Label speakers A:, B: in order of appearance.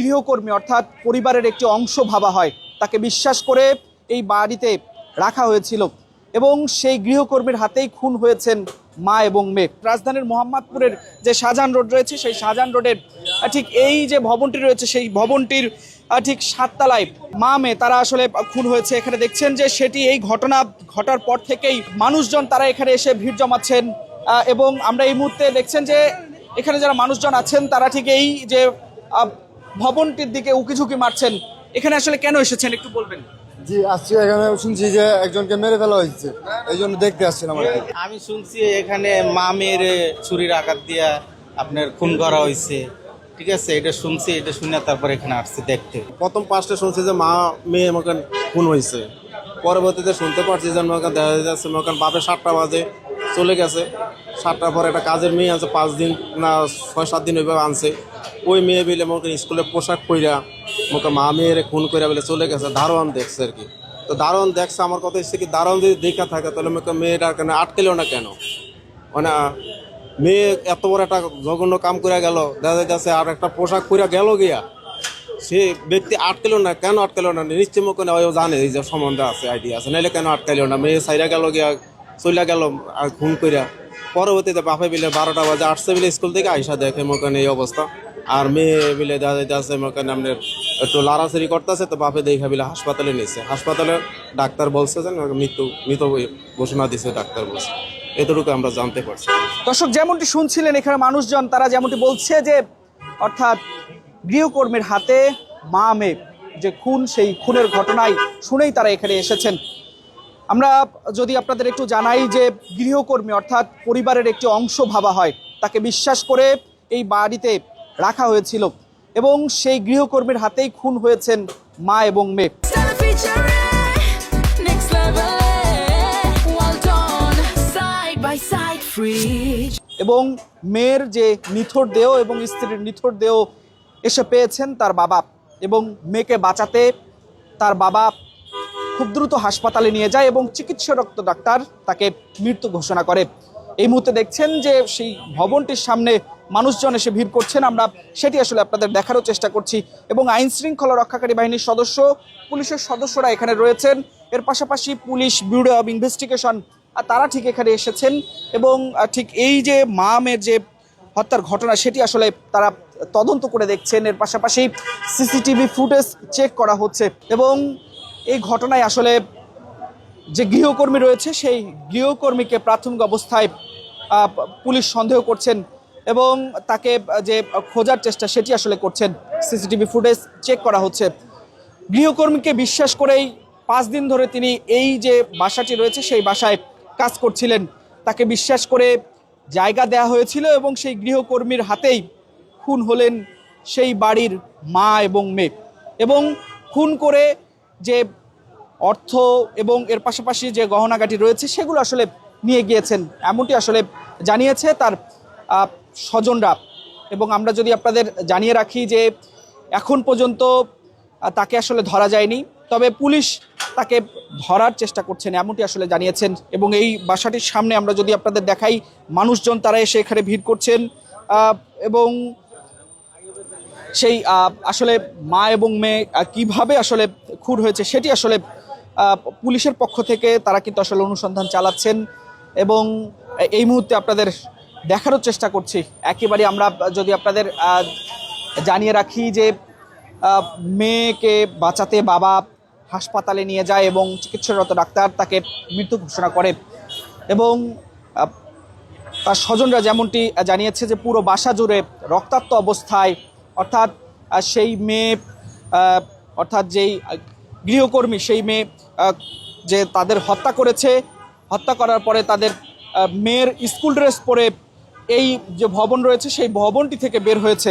A: গৃহকর্মী অর্থাৎ পরিবারের একটি অংশ ভাবা হয়, তাকে বিশ্বাস করে এই বাড়িতে রাখা হয়েছিল। এবং সেই গৃহকর্মীর হাতেই খুন হয়েছেন মা এবং মেয়ে। রাজধানীর মোহাম্মদপুরের যে শাহজাহান রোড রয়েছে, সেই শাহজাহান রোডের ঠিক এই যে ভবনটি রয়েছে, সেই ভবনটির ঠিক সাততলায় মা মেয়ে, তারা আসলে খুন হয়েছে। এখানে দেখছেন যে সেটি এই ঘটনা ঘটার পর থেকেই মানুষজন তারা এখানে এসে ভিড় জমাচ্ছেন এবং আমরা এই মুহূর্তে দেখছেন যে এখানে যারা মানুষজন আছেন, তারা ঠিক এই যে ভবনটির দিকে উকিঝুঁকি মারছেন। এখানে আসলে কেন এসেছেন একটু বলবেন?
B: জি আসছি এখানে শুনছি যে একজনকে মেরে ফেলা হয়েছে। এই জন্য দেখতে আসছিলাম
C: আমি শুনছি এখানে মা মেয়ের ছুরির আঘাত দিয়া আপনার খুন করা হয়েছে। ঠিক আছে এটা শুনছি এটা শুনে তারপর এখানে আসছি দেখতে।
D: প্রথম পাঁচটা শুনছি যে মা মেয়ে আমাকে খুন হয়েছে। পরবর্তীতে শুনতে পারছি যে আমাকে দেখা যাচ্ছে আমাকে বাপে সাতটা বাজে চলে গেছে। সাতটার পর একটা কাজের মেয়ে আছে পাঁচ দিন না ছয় সাত দিন ওইভাবে আনছে। ওই মেয়ে বিলে আমাকে স্কুলে পোশাক পইরা আমাকে মা মেয়ের খুন করে বলে চলে গেছে, দারোয়ান দেখছে আর কি। তো দারোয়ান দেখছে, আমার কথা হচ্ছে কি, দারোয়ান যদি দেখা থাকে, তাহলে আমাকে মেয়েটা কেন, আটকেলো না কেন? মানে মেয়ে এত বড় একটা জঘন্য কাম করে গেল, দেখা যাচ্ছে আর একটা পোশাক পরে গেল গিয়া, সে ব্যক্তি আটকেলো না, কেন আটকেলো না? নিশ্চয় মুখ ও জানে, এই যে সম্বন্ধে আছে আইডিয়া আছে নাহলে কেন আটকাইলো না? মেয়ে সাইরা গেল গিয়া, চইলা গেল, আর খুন কইরা। পরবর্তীতে বাপে বিলে বারোটা বাজে, আসছে বিলে স্কুল থেকে আইসা দেখে মোকানে এই অবস্থা। আর মেয়ে বিলে দেখা যাইতেছে মোকানে আপনার একটু লাড়াছাড়ি করতেছে, তো বাপে দেখা বিলে হাসপাতালে নিয়েছে। হাসপাতালে ডাক্তার বলছে যে মৃত্যু, মৃত ঘোষণা দিছে ডাক্তার বলছে। এতটুকু আমরা জানতে পারছি।
A: দর্শক, যেমনটি শুনছিলেন এখানে মানুষজন, তারা যেমনটি বলছে যে, অর্থাৎ গৃহকর্মীর হাতে মা মেয়ে, যে খুন, সেই খুনের ঘটনায় শুনেই তারা এখানে এসেছেন। আমরা যদি আপনাদের একটু জানাই যে, গৃহকর্মী অর্থাৎ পরিবারের একটি অংশ ভাবা হয়, তাকে বিশ্বাস করে এই বাড়িতে রাখা হয়েছিল এবং সেই গৃহকর্মীর হাতেই খুন হয়েছেন মা এবং মেয়ে. এবং মেয়ের যে নিথর দেহ এবং স্ত্রীর নিথর দেহ এসে পেয়েছেন তার বাবা এবং মেয়েকে বাঁচাতে তার বাবা খুব দ্রুত হাসপাতালে নিয়ে যায় এবং চিকিৎসারক্ত ডাক্তার তাকে মৃত্যু ঘোষণা করে এই মুহূর্তে দেখছেন যে সেই ভবনটির সামনে মানুষজন এসে ভিড় করছেন। আমরা সেটি আসলে আপনাদের দেখারও চেষ্টা করছি। এবং আইন শৃঙ্খলা রক্ষাকারী বাহিনীর সদস্য, পুলিশের সদস্যরা এখানে রয়েছেন। এর পাশাপাশি পুলিশ ব্যুরো অব ইনভেস্টিগেশন তারা ঠিক এখানে এসেছেন। এবং ঠিক এই যে মা যে হত্যার ঘটনা, সেটি আসলে তারা তদন্ত করে দেখছেন। এর পাশাপাশি সিসিটিভি ফুটেজ চেক করা হচ্ছে। এবং এই ঘটনায় আসলে যে গৃহকর্মী রয়েছে, সেই গৃহকর্মীকে প্রাথমিক অবস্থায় পুলিশ সন্দেহ করছেন। এবং তাকে, যে খোঁজার চেষ্টা সেটি আসলে করছেন সিসিটিভি ফুটেজ চেক করা হচ্ছে। গৃহকর্মীকে বিশ্বাস করেই পাঁচ দিন ধরে তিনি এই যে বাসাটি রয়েছে, সেই বাসায় কাজ করছিলেন। তাকে বিশ্বাস করে জায়গা দেয়া হয়েছিল এবং সেই গৃহকর্মীর হাতেই খুন হলেন সেই বাড়ির মা এবং মেয়ে। এবং খুন করে যে অর্থ এবং এর পাশাপাশি যে গহনাগাটি রয়েছে, সেগুলো আসলে নিয়ে গিয়েছেন। এমনটি আসলে জানিয়েছে তার স্বজনরা। এবং আমরা যদি আপনাদের জানিয়ে রাখি যে এখন পর্যন্ত তাকে আসলে ধরা যায়নি, তবে পুলিশ তাকে ধরার চেষ্টা করছেন, এমনটি আসলে জানিয়েছেন। এবং এই বাসাটির সামনে আমরা যদি আপনাদের দেখাই, মানুষজন তারা এসে এখানে ভিড় করছেন এবং সেই আসলে মা এবং মেয়ে কীভাবে আসলে খুন হয়েছে সেটি আসলে পুলিশের পক্ষ থেকে তারা কিন্তু আসলে অনুসন্ধান চালাচ্ছেন। এবং এই মুহূর্তে আপনাদের দেখারও চেষ্টা করছি। একেবারে আমরা যদি আপনাদের জানিয়ে রাখি যে মেয়েকে বাঁচাতে বাবা হাসপাতালে নিয়ে যায় এবং চিকিৎসারত ডাক্তার তাকে মৃত্যু ঘোষণা করে এবং তার স্বজনরা যেমনটি জানিয়েছে যে পুরো বাসা জুড়ে রক্তাক্ত অবস্থায়, অর্থাৎ সেই মেয়ে অর্থাৎ যেই গৃহকর্মী সেই মেয়ে যে তাদের হত্যা করেছে, হত্যা করার পরে তাদের মেয়ের স্কুল ড্রেস পরে এই যে ভবন রয়েছে সেই ভবনটি থেকে বের হয়েছে।